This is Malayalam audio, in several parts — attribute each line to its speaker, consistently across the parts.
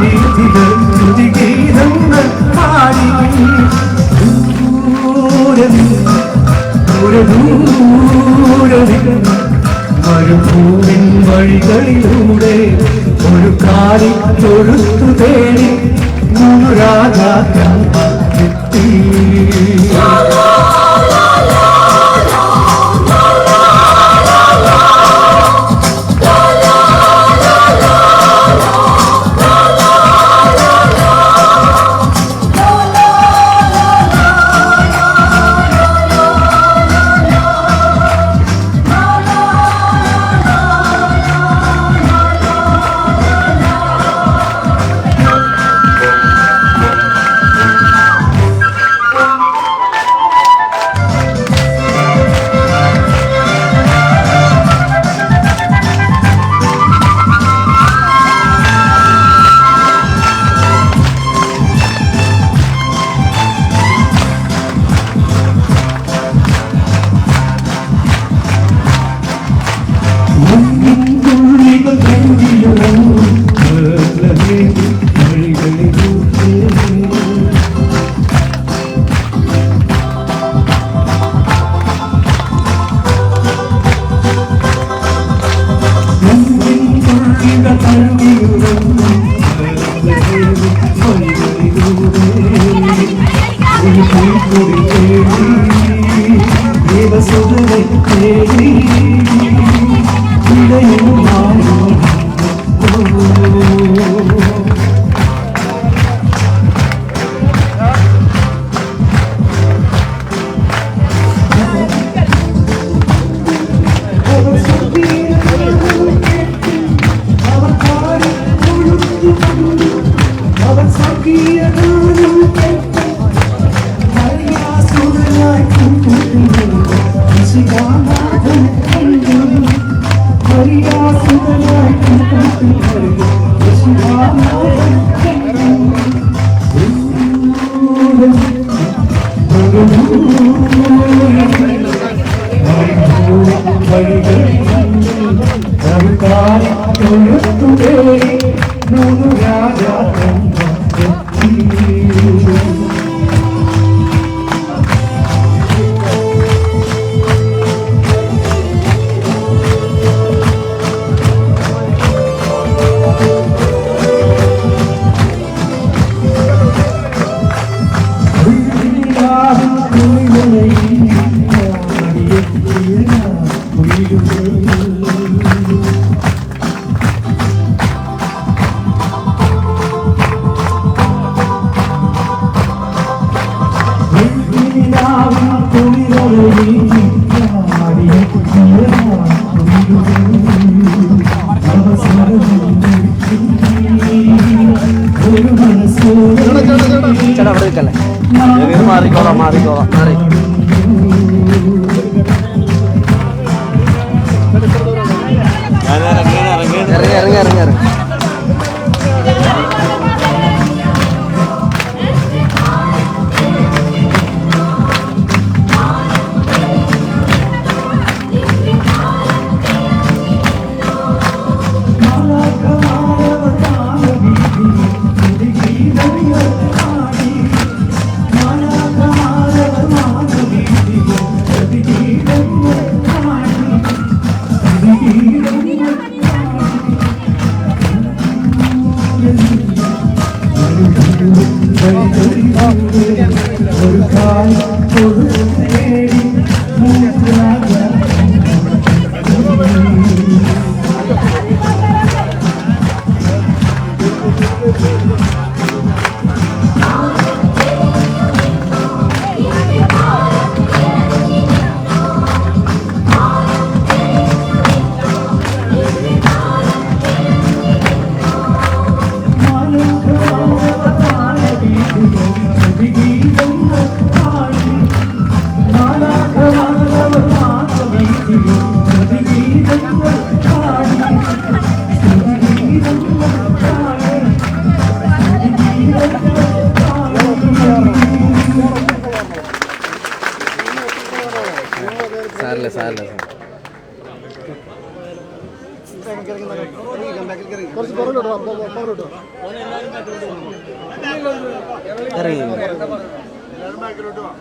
Speaker 1: സാന്നിധ്യം ഗീതങ്ങൾ പാടി. ദൂരം ദൂരെ ദൂരെ മരുഭൂമിൻ വഴികളിലൂടെ ഒരു കാലി തൊഴുത്തു തേടി ഗുരുരാജാ എത്തി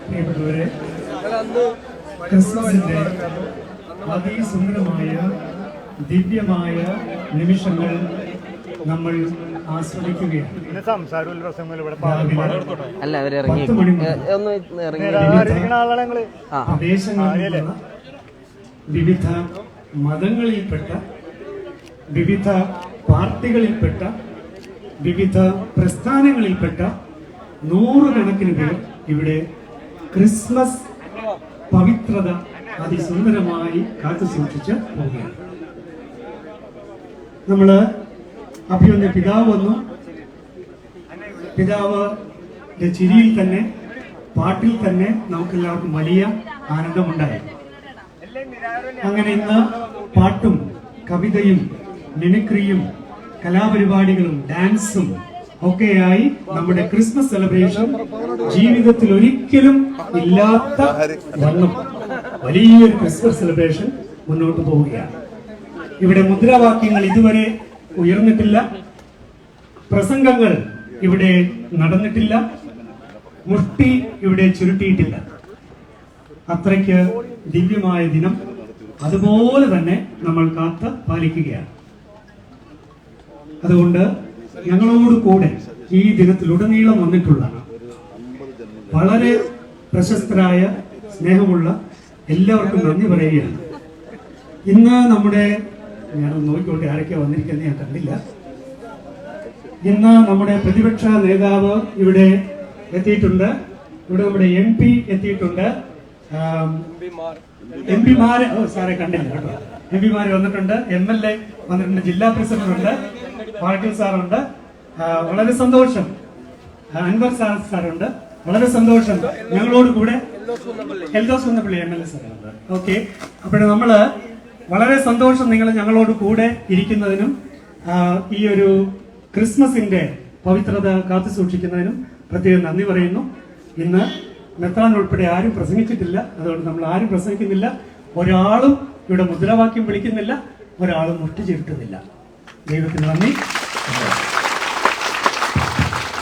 Speaker 2: പ്രിയപ്പെട്ടവരെ ക്രിസ്മസിന്റെ അതിസുന്ദരമായ ദിവ്യമായ നിമിഷങ്ങൾ നമ്മൾ
Speaker 3: അല്ല അവർ ഇറങ്ങി ഒന്ന് ഇറങ്ങി.
Speaker 2: വിവിധ മതങ്ങളിൽപ്പെട്ട വിവിധ പാർട്ടികളിൽപ്പെട്ട വിവിധ പ്രസ്ഥാനങ്ങളിൽപ്പെട്ട നൂറുകണക്കിന് പേർ ഇവിടെ ക്രിസ്മസ് പവിത്രത അതിസുന്ദരമായി കാത്തു സൂക്ഷിച്ച് പോവുകയാണ്. നമ്മൾ അഭിയൊന്ന് പിതാവ് വന്നു. പിതാവ് ചിരിയിൽ തന്നെ പാട്ടിൽ തന്നെ നമുക്കെല്ലാവർക്കും വലിയ ആനന്ദമുണ്ടായി. അങ്ങനെ ഇന്ന് പാട്ടും കവിതയും മിമിക്രിയും കലാപരിപാടികളും ഡാൻസും ഒക്കെയായി നമ്മുടെ ക്രിസ്മസ് സെലിബ്രേഷൻ ജീവിതത്തിൽ ഒരിക്കലും ഇല്ലാത്ത വണ്ണം. വലിയൊരു ക്രിസ്മസ് സെലിബ്രേഷൻ മുന്നോട്ട് പോവുകയാണ്. ഇവിടെ മുദ്രാവാക്യങ്ങൾ ഇതുവരെ ഉയർന്നിട്ടില്ല. പ്രസംഗങ്ങൾ ഇവിടെ നടന്നിട്ടില്ല. മുഷ്ടി ഇവിടെ ചുരുട്ടിയിട്ടില്ല. അത്രയ്ക്ക് ദിവ്യമായ ദിനം അതുപോലെ തന്നെ നമ്മൾ കാത്ത് പാലിക്കുകയാണ്. അതുകൊണ്ട് ഞങ്ങളോട് കൂടെ ഈ ദിനത്തിലുടനീളം വന്നിട്ടുള്ള വളരെ പ്രശസ്തരായ സ്നേഹമുള്ള എല്ലാവർക്കും നന്ദി പറയുകയാണ്. ഇന്ന് നമ്മുടെ ഞാൻ നോക്കിക്കോട്ടെ ആരൊക്കെയാ വന്നിരിക്കുന്നത് ഞാൻ കണ്ടില്ല. ഇന്ന് നമ്മുടെ പ്രതിപക്ഷ നേതാവ് ഇവിടെ എത്തിയിട്ടുണ്ട്. ഇവിടെ നമ്മുടെ എം പി എത്തിയിട്ടുണ്ട്. എം പിമാര് സാറെ കണ്ടില്ല കേട്ടോ. എം പിമാര് വന്നിട്ടുണ്ട്. എം എൽ എ വന്നിട്ടുണ്ട്. ജില്ലാ പ്രസിഡന്റ് ഉണ്ട് പാട്ടീൽ സാറുണ്ട്. വളരെ സന്തോഷം. അൻവർ സാർ സാറുണ്ട്. വളരെ സന്തോഷം ഞങ്ങളോട് കൂടെ. Eldhose Kunnappilly M L A സാറുണ്ട്. Okay. അപ്പോൾ നമ്മൾ വളരെ സന്തോഷം നിങ്ങൾ ഞങ്ങളോട് കൂടെ ഇരിക്കുന്നതിനും ഈ ഒരു ക്രിസ്മസിന്റെ പവിത്രത കാത്തു സൂക്ഷിക്കുന്നതിനും പ്രത്യേകം നന്ദി പറയുന്നു. ഇന്ന് മെത്രാൻ ഉൾപ്പെടെ ആരും പ്രസംഗിച്ചിട്ടില്ല. അതുകൊണ്ട് നമ്മൾ ആരും പ്രസംഗിക്കുന്നില്ല. ഒരാളും ഇവിടെ മുദ്രാവാക്യം വിളിക്കുന്നില്ല. ഒരാളും മുട്ടി ചുരുട്ടുന്നില്ല ദൈവത്തിന് നന്ദി.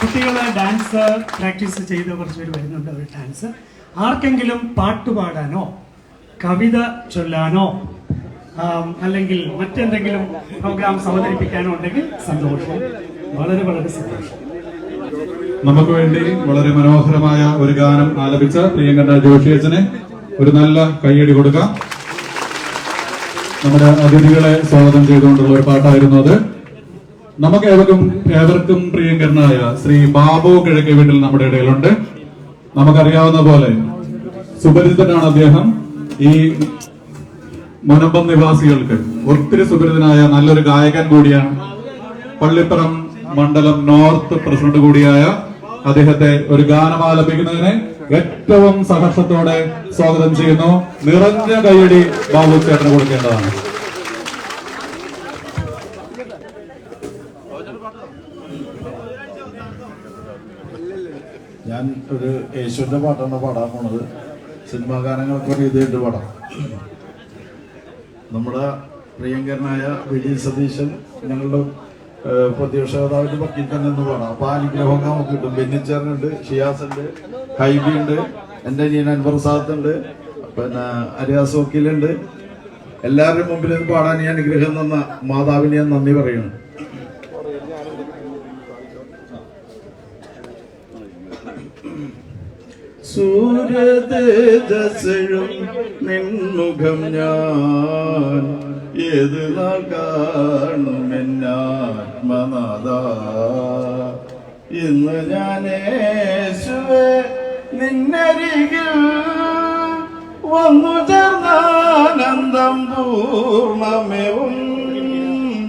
Speaker 2: കുട്ടികൾ ഡാൻസ് പ്രാക്ടീസ് ചെയ്ത് കുറച്ച് പേര് വരുന്നുണ്ട് അവർ ഡാൻസ്. ആർക്കെങ്കിലും പാട്ട് പാടാനോ കവിത ചൊല്ലാനോ അല്ലെങ്കിൽ മറ്റെന്തെങ്കിലും പ്രോഗ്രാംസ് അവതരിപ്പിക്കാനോ ഉണ്ടെങ്കിൽ സന്തോഷം. വളരെ വളരെ സന്തോഷം.
Speaker 4: നമുക്ക് വേണ്ടി വളരെ മനോഹരമായ ഒരു ഗാനം ആലപിച്ച പ്രിയങ്കണ്ഠ ജോഷിയച്ചന് ഒരു നല്ല കൈയടി കൊടുക്കാം. നമ്മുടെ അതിഥികളെ സ്വാഗതം ചെയ്തുകൊണ്ടുള്ള ഒരു പാട്ടായിരുന്നു അത്. നമുക്ക് ഏവർക്കും ഏവർക്കും പ്രിയങ്കരനായ ശ്രീ ബാബു കിഴക്കി വീട്ടിൽ നമ്മുടെ ഇടയിലുണ്ട്. നമുക്കറിയാവുന്ന പോലെ സുപരിചിതനാണ് അദ്ദേഹം. ഈ മുനമ്പം നിവാസികൾക്ക് ഒത്തിരി സുപരിചിതനായ നല്ലൊരു ഗായകൻ കൂടിയാണ്. പള്ളിപ്പുറം മണ്ഡലം നോർത്ത് പ്രസിഡന്റ് കൂടിയായ അദ്ദേഹത്തെ ഒരു ഗാനം ആലപിക്കുന്നതിന് ഏറ്റവും സഹർഷത്തോടെ സ്വാഗതം ചെയ്യുന്നു. നിറഞ്ഞ കൈയടി ബാബു ചേട്ടന് കൊടുക്കേണ്ടതാണ്.
Speaker 5: ഞാൻ ഒരു യേശുവിന്റെ പാട്ടാണ് പാടാൻ പോണത്. സിനിമാ ഗാനങ്ങളൊക്കെ ഒരു ഇതായിട്ട് പാടാം നമ്മുടെ പ്രിയങ്കരനായ വിജയ് സതീശൻ ഞങ്ങളുടെ പ്രതിപക്ഷ നേതാവിന്റെ പക്കിൽ തന്നെ ഒന്ന് വേണം. അപ്പൊ അനുഗ്രഹങ്ങൾ നമുക്ക് കിട്ടും. ബെന്നിച്ചേറിനുണ്ട് ഷിയാസ് ഉണ്ട് ഹൈബി ഉണ്ട് എന്റെ അനിയൻ അൻവർ സാദത്ത് ഉണ്ട് പിന്നെ അരിയാസ് വക്കീലുണ്ട്. എല്ലാവരുടെയും മുമ്പിൽ പാടാൻ ഈ അനുഗ്രഹം തന്ന മാതാവിന് ഞാൻ നന്ദി പറയുന്നു. സൂര്യതേജസ്സും നിൻമുഖം ഞാൻ ഏത് നാൾ കാണും എന്നാത്മനാഥ ഇന്ന് ഞാൻ നിന്നരികിൽ വന്നു ചേർന്നാനന്ദം പൂർണമേവും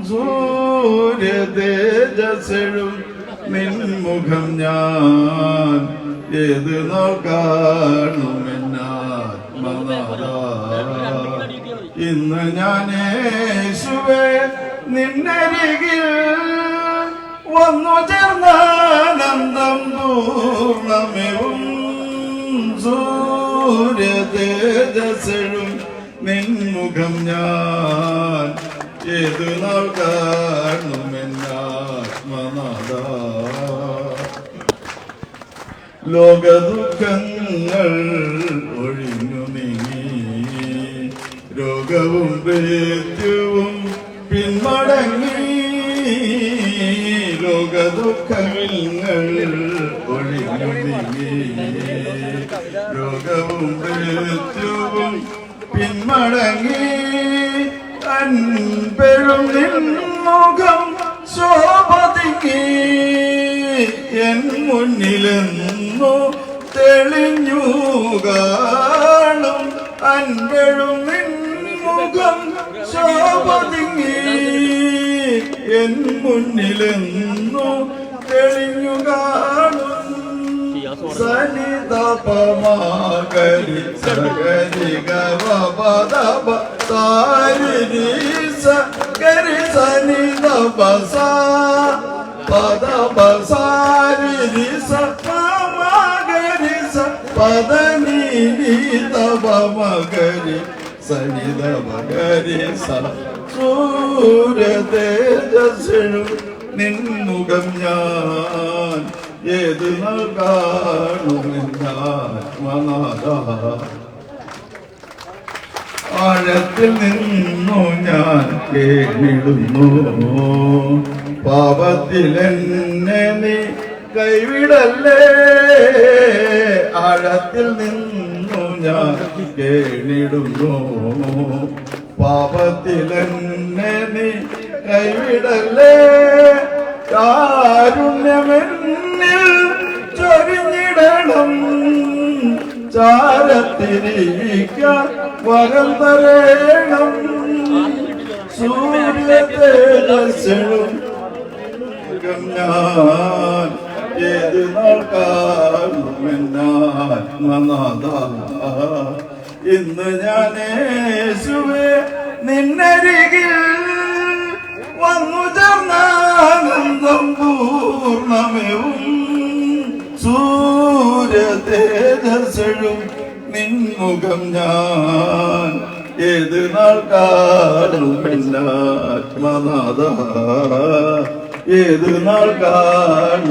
Speaker 5: സൂര്യ തേജസ്സും നിൻമുഖം ഞാൻ ഏത് നോക്കാണുമെന്നാത്മനാഥ ഇന്ന് ഞാൻ യേശുവേ നിന്നരികിൽ വന്നു ചേർന്നാനന്ദം പൂർണമേവും സൂര്യ തേജസ്സും നിൻമുഖം ഞാൻ. ഏതു നാൾ കാണും എന്നാത്മനാഥ ലോകദുഃഖങ്ങൾ ഒഴിഞ്ഞു നീങ്ങി രോഗവും മൃത്യുവും പിന്മടങ്ങി. ലോകദുഃഖങ്ങൾ ഒഴിഞ്ഞു നീങ്ങി രോഗവും മൃത്യുവും പിന്മടങ്ങി. അൻപെഴും നിൻമുഖം ശോഭതിക്ക് എൻ മുന്നിലെന്നു തെളിഞ്ഞു കാണും അൻപഴും നിൻമുഖം ശോഭതിങ്ങി. എൻ മുന്നിലെന്നു തെളിഞ്ഞു കാണും സനിതപമാകരി സകരി ഗവപദപ സകരി സനിതപസ പദപ പദനി തപമഗരി സനിതപഗരി സ സൂര്യ തേജസ്സിനും നിൻമുഖം ഞാൻ ഏത് നൽകാണുമെന്നാത്മനാഥ ആഴത്തിൽ നിന്നു ഞാൻ കേണിടുന്നു പാപത്തിൽ എന്നെ നീ കൈവിടല്ലേ? ആഴത്തിൽ നിന്നു ഞാൻ കേണിടുന്നു. പാപത്തിൽ എന്നെ നീ കൈവിടല്ലേ? കാരുണ്യമെന്നിൽ ചൊരിഞ്ഞിടണം. ചാരത്തിരിക്കാൻ വരം തരേണം. സൂര്യ ഞാൻ ഇന്ന് ഞാൻ നിന്നരികിൽ വന്നു ചെന്നാനന്ദം പൂർണമേവും സൂര്യ തേജസ്സും നിൻമുഖം ഞാൻ. ഏത് നാൾക്കാലും കാണുമെന്നാത്മനാഥ ഏത് നാൾ കാണുമെന്നാത്മനാഥ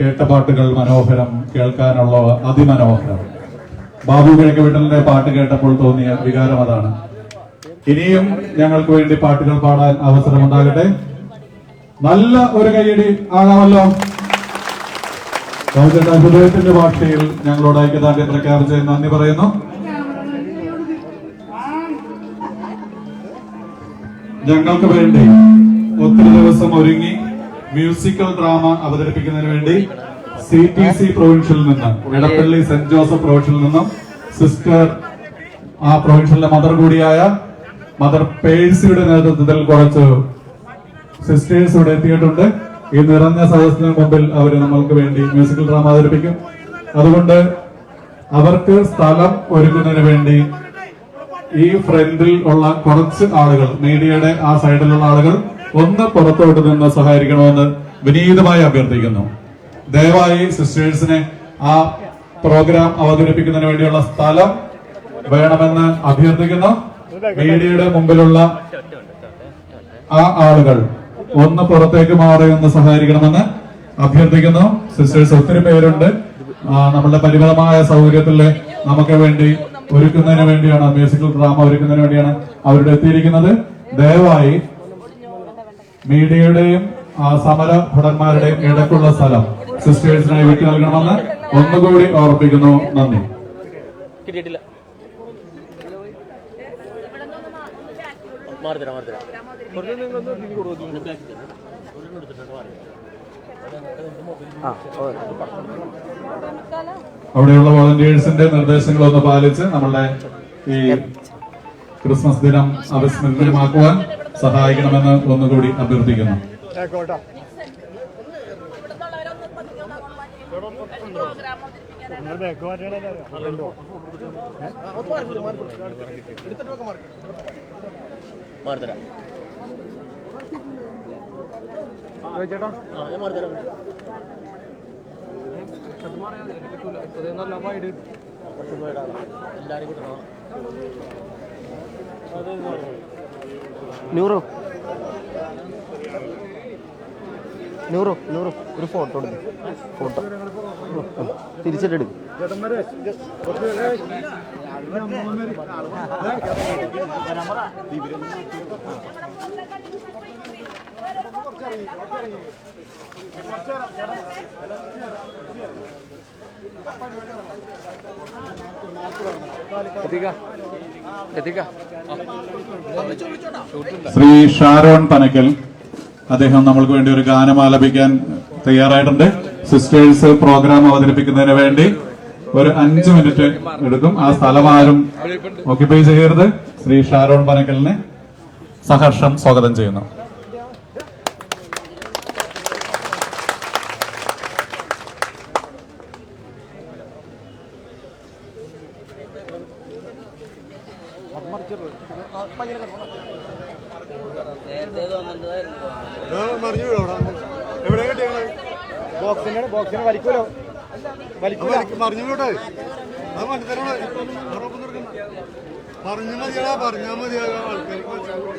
Speaker 4: കേട്ട പാട്ടുകൾ മനോഹരം കേൾക്കാനുള്ള അതിമനോഹരം. ബാബു കിഴക്ക് വിട്ടലിന്റെ പാട്ട് കേട്ടപ്പോൾ തോന്നിയ വികാരം അതാണ്. ഇനിയും ഞങ്ങൾക്ക് വേണ്ടി പാട്ടുകൾ പാടാൻ അവസരമുണ്ടാകട്ടെ. നല്ല ഒരു കൈയടി ആകാമല്ലോ. ഹൃദയത്തിന്റെ ഭാഷയിൽ ഞങ്ങളോട് ഐക്യദാർഢ്യം പ്രഖ്യാപിച്ച് നന്ദി പറയുന്നു. ഞങ്ങൾക്ക് വേണ്ടി ഒത്തിരി ദിവസം ഒരുങ്ങി മ്യൂസിക്കൽ ഡ്രാമ അവതരിപ്പിക്കുന്നതിന് വേണ്ടി സി ടി സി പ്രൊവിൻഷ്യൽ നിന്ന് ഇടപ്പള്ളി സെന്റ് ജോസഫ് പ്രൊവിൻഷ്യൽ നിന്നും സിസ്റ്റർ ആ പ്രൊവിൻഷ്യലിന്റെ മദർ കൂടിയായ മദർ പേഴ്സിയുടെ നേതൃത്വത്തിൽ കുറച്ച് സിസ്റ്റേഴ്സ് ഇവിടെ എത്തിയിട്ടുണ്ട്. ഈ നിറഞ്ഞ സദസ്സിന് മുമ്പിൽ അവർ നമ്മൾക്ക് വേണ്ടി മ്യൂസിക്കൽ ഡ്രാമ അവതരിപ്പിക്കും. അതുകൊണ്ട് അവർക്ക് സ്ഥലം ഒരുക്കുന്നതിന് വേണ്ടി ഈ ഫ്രണ്ടിൽ ഉള്ള കുറച്ച് ആളുകൾ മീഡിയയുടെ ആ സൈഡിലുള്ള ആളുകൾ ഒന്ന് പുറത്തോട്ട് നിന്ന് സഹായിക്കണമെന്ന് വിനീതമായി അഭ്യർത്ഥിക്കുന്നു. ദയവായി സിസ്റ്റേഴ്സിനെ ആ പ്രോഗ്രാം അവതരിപ്പിക്കുന്നതിന് വേണ്ടിയുള്ള സ്ഥലം വേണമെന്ന് അഭ്യർത്ഥിക്കുന്നു. മീഡിയയുടെ മുമ്പിലുള്ള ആ ആളുകൾ ഒന്ന് പുറത്തേക്ക് മാറി ഒന്ന് സഹകരിക്കണമെന്ന് അഭ്യർത്ഥിക്കുന്നു. സിസ്റ്റേഴ്സ് ഒത്തിരി പേരുണ്ട്. നമ്മളുടെ പരിമിതമായ സൗകര്യത്തിൽ നമുക്ക് വേണ്ടി ഒരുക്കുന്നതിന് വേണ്ടിയാണ് മ്യൂസിക്കൽ ഡ്രാമ ഒരുക്കുന്നതിന് വേണ്ടിയാണ് അവരുടെ എത്തിയിരിക്കുന്നത്. ദയവായി മീഡിയയുടെയും സമര ഭടന്മാരുടെയും ഇടക്കുള്ള സ്ഥലം സിസ്റ്റേഴ്സിനായി വിട്ടു നൽകണമെന്ന് ഒന്നുകൂടി ഓർപ്പിക്കുന്നു. നന്ദി.
Speaker 3: കിട്ടിയിട്ടില്ല. മാറി നിങ്ങളൊന്ന്
Speaker 4: അവിടെയുള്ള വോളണ്ടിയേഴ്സിന്റെ നിർദ്ദേശങ്ങളൊന്ന് പാലിച്ച് നമ്മളുടെ ഈ ക്രിസ്മസ് ദിനം അവിസ്മരണീയമാക്കുവാൻ സഹായിക്കണമെന്ന് ഒന്നുകൂടി അഭ്യർത്ഥിക്കുന്നു.
Speaker 6: ആയിക്കോട്ടെ.
Speaker 3: ചേട്ടാ. നല്ല വൈഡ് നൂറോ. നൂറോ നൂറോ. ഒരു ഫോട്ടോ എടുക്കും. ഫോട്ടോ. തിരിച്ചിട്ടെടുക്കും
Speaker 4: ശ്രീ ഷാരോൺ പനക്കൽ അദ്ദേഹം നമ്മൾക്ക് വേണ്ടി ഒരു ഗാനം ആലപിക്കാൻ തയ്യാറായിട്ടുണ്ട്. സിസ്റ്റേഴ്സ് പ്രോഗ്രാം അവതരിപ്പിക്കുന്നതിന് വേണ്ടി ഒരു അഞ്ചു മിനിറ്റ് എടുക്കും. ആ സ്ഥലം ആരും ഓക്യുപ്പൈ ചെയ്യരുത്. ശ്രീ ഷാരോൺ പനക്കലിനെ സഹർഷം സ്വാഗതം ചെയ്യുന്നു.
Speaker 6: മറിഞ്ഞു എവിടെ കിട്ടിയത്? ബോക്സിന്റെ ബോക്സിനെ വലിക്കൂലോ? മറിഞ്ഞു വീട്ടെ അത് മനസ്സിലാണ് പറഞ്ഞു മതിയാ പറഞ്ഞാ മതി ആൾക്കാർക്ക് മനസ്സിലാവൂല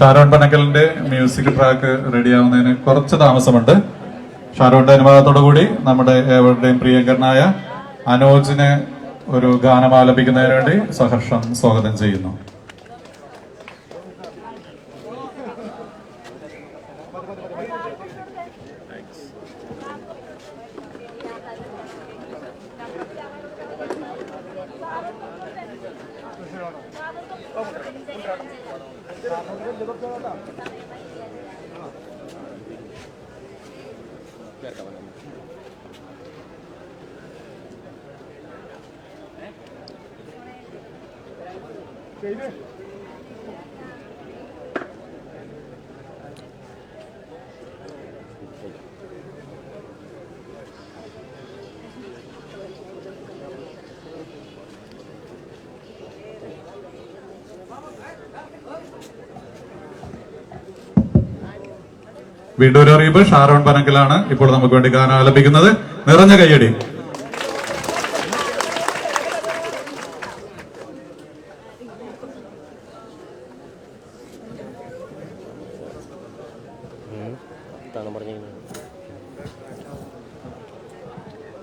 Speaker 4: ഷാരോൺ പനക്കലിന്റെ മ്യൂസിക് ട്രാക്ക് റെഡിയാവുന്നതിന് കുറച്ച് താമസമുണ്ട്. ഷാരോണിന്റെ അനുവാദത്തോടു കൂടി നമ്മുടെ ഏവരുടെയും പ്രിയങ്കരനായ അനോജിനെ ഒരു ഗാനം ആലപിക്കുന്നതിന് വേണ്ടി സഹർഷം സ്വാഗതം ചെയ്യുന്നു. വീണ്ടും ഒരു അറിയിപ്പ്. ഷാരോൺ പനക്കലാണ് ഇപ്പോൾ നമുക്ക് വേണ്ടി ഗാനം ആലപിക്കുന്നത്. നിറഞ്ഞ കയ്യടി.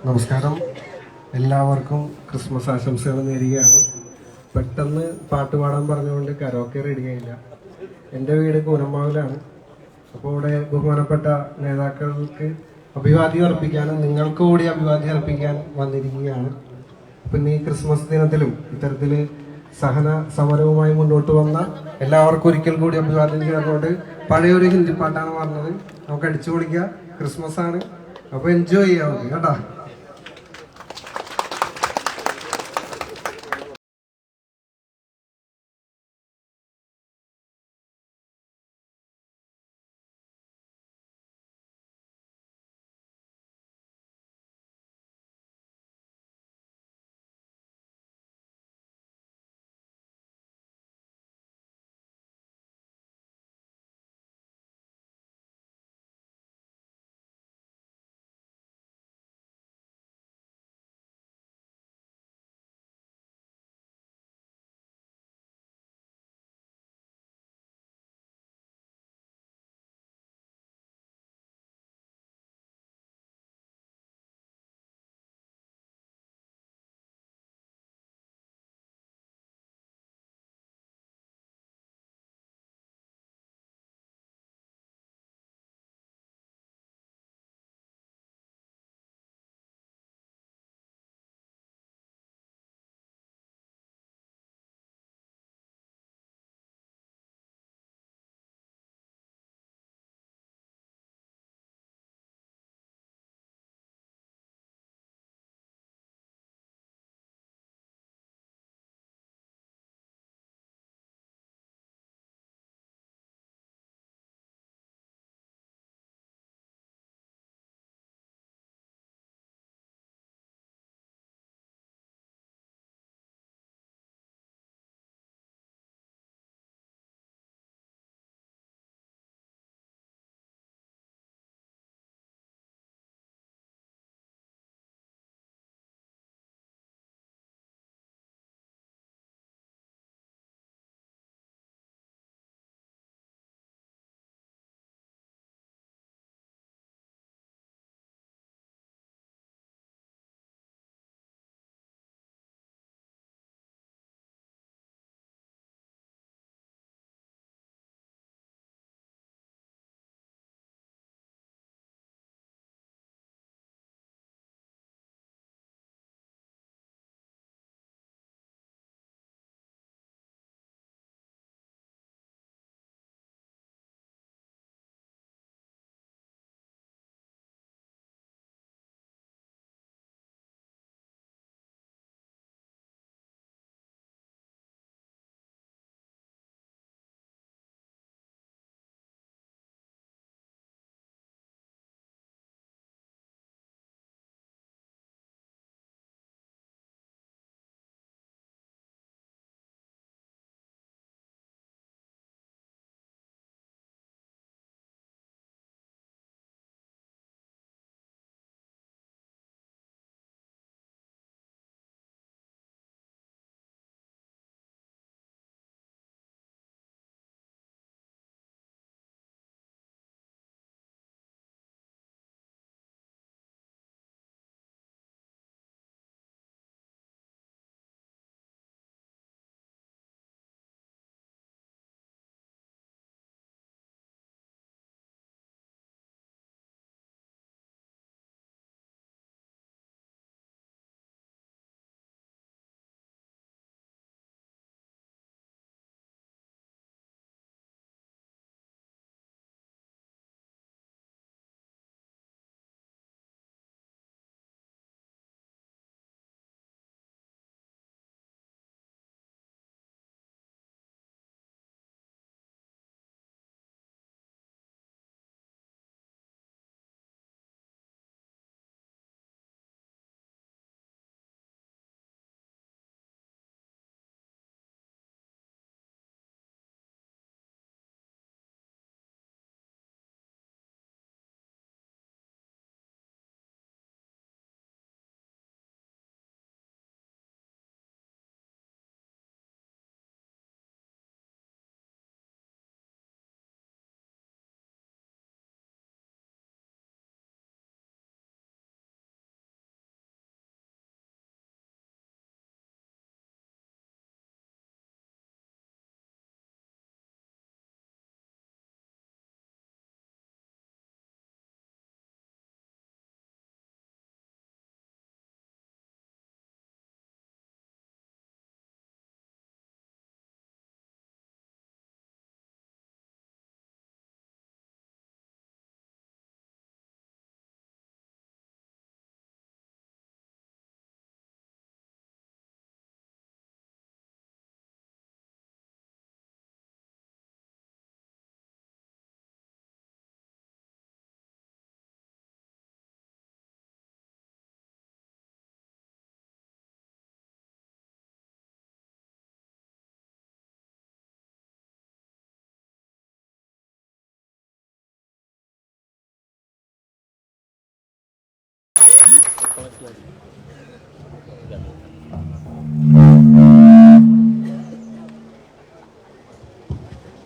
Speaker 7: നമസ്കാരം. എല്ലാവർക്കും ക്രിസ്മസ് ആശംസകൾ നേരുകയാണ്. പെട്ടെന്ന് പാട്ട് പാടാൻ പറഞ്ഞുകൊണ്ട് കരോക്കെ റെഡിയായില്ല എന്റെ വീട് കൂനമ്മാവിലാണ്. അപ്പോൾ ഇവിടെ ബഹുമാനപ്പെട്ട നേതാക്കൾക്ക് അഭിവാദ്യം അർപ്പിക്കാനും നിങ്ങൾക്ക് കൂടി അഭിവാദ്യം അർപ്പിക്കാൻ വന്നിരിക്കുകയാണ്. പിന്നെ ഈ ക്രിസ്മസ് ദിനത്തിലും ഇത്തരത്തിൽ സഹന സമരവുമായി മുന്നോട്ട് വന്ന എല്ലാവർക്കും ഒരിക്കൽ കൂടി അഭിവാദ്യം ചേർന്നുകൊണ്ട് പഴയൊരു ഹിന്ദി പാട്ടാണ് പറഞ്ഞത്. നമുക്ക് അടിച്ചു പൊളിക്കുക ക്രിസ്മസ് ആണ് അപ്പോൾ എൻജോയ് ചെയ്യാവുന്നത് കേട്ടോ?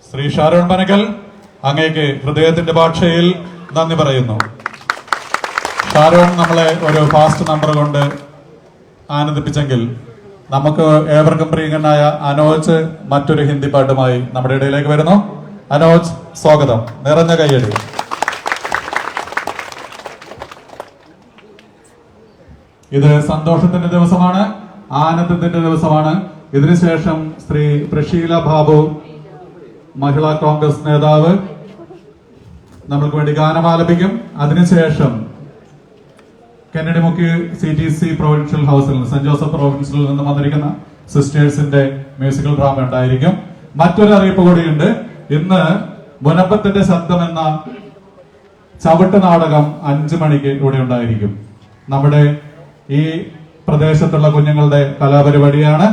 Speaker 4: ശ്രീ ഷാരോൺ പനക്കൽ അങ്ങേക്ക് ഹൃദയത്തിന്റെ ഭാഷയിൽ നന്ദി പറയുന്നു. ഷാരോൺ നമ്മളെ ഒരു ഫാസ്റ്റ് നമ്പർ കൊണ്ട് ആനന്ദിപ്പിച്ചെങ്കിൽ നമുക്ക് ഏവർക്കും പ്രിയങ്കനായ അനോജ് മറ്റൊരു ഹിന്ദി പാട്ടുമായി നമ്മുടെ ഇടയിലേക്ക് വരുന്നു. അനോജ് സ്വാഗതം. നിറഞ്ഞ കയ്യടി. ഇത് സന്തോഷത്തിന്റെ ദിവസമാണ് ആനന്ദത്തിന്റെ ദിവസമാണ്. ഇതിനുശേഷം ശ്രീ പ്രഷീല ബാബു മഹിളാ കോൺഗ്രസ് നേതാവ് നമ്മൾക്ക് വേണ്ടി ഗാനം ആലപിക്കും. അതിനുശേഷം കെന്നഡി മുക്കി സി ടി സി പ്രൊവിൻഷ്യൽ ഹൗസിൽ നിന്ന് സെന്റ് ജോസഫ് പ്രൊവിൻഷ്യലിൽ നിന്ന് വന്നിരിക്കുന്ന സിസ്റ്റേഴ്സിന്റെ മ്യൂസിക്കൽ ഡ്രാമ ഉണ്ടായിരിക്കും. മറ്റൊരു അറിയിപ്പ് കൂടിയുണ്ട്. ഇന്ന് മുനപ്പത്തിന്റെ ശബ്ദം എന്ന ചവിട്ട് നാടകം അഞ്ചു മണിക്ക് ഇവിടെ ഉണ്ടായിരിക്കും. നമ്മുടെ ഈ പ്രദേശത്തുള്ള കുഞ്ഞുങ്ങളുടെ കലാപരിപാടിയാണ്.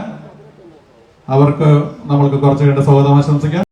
Speaker 4: അവർക്ക് നമ്മൾക്ക് കുറച്ച് കണ്ട് സ്വാഗതം ആശംസിക്കാം.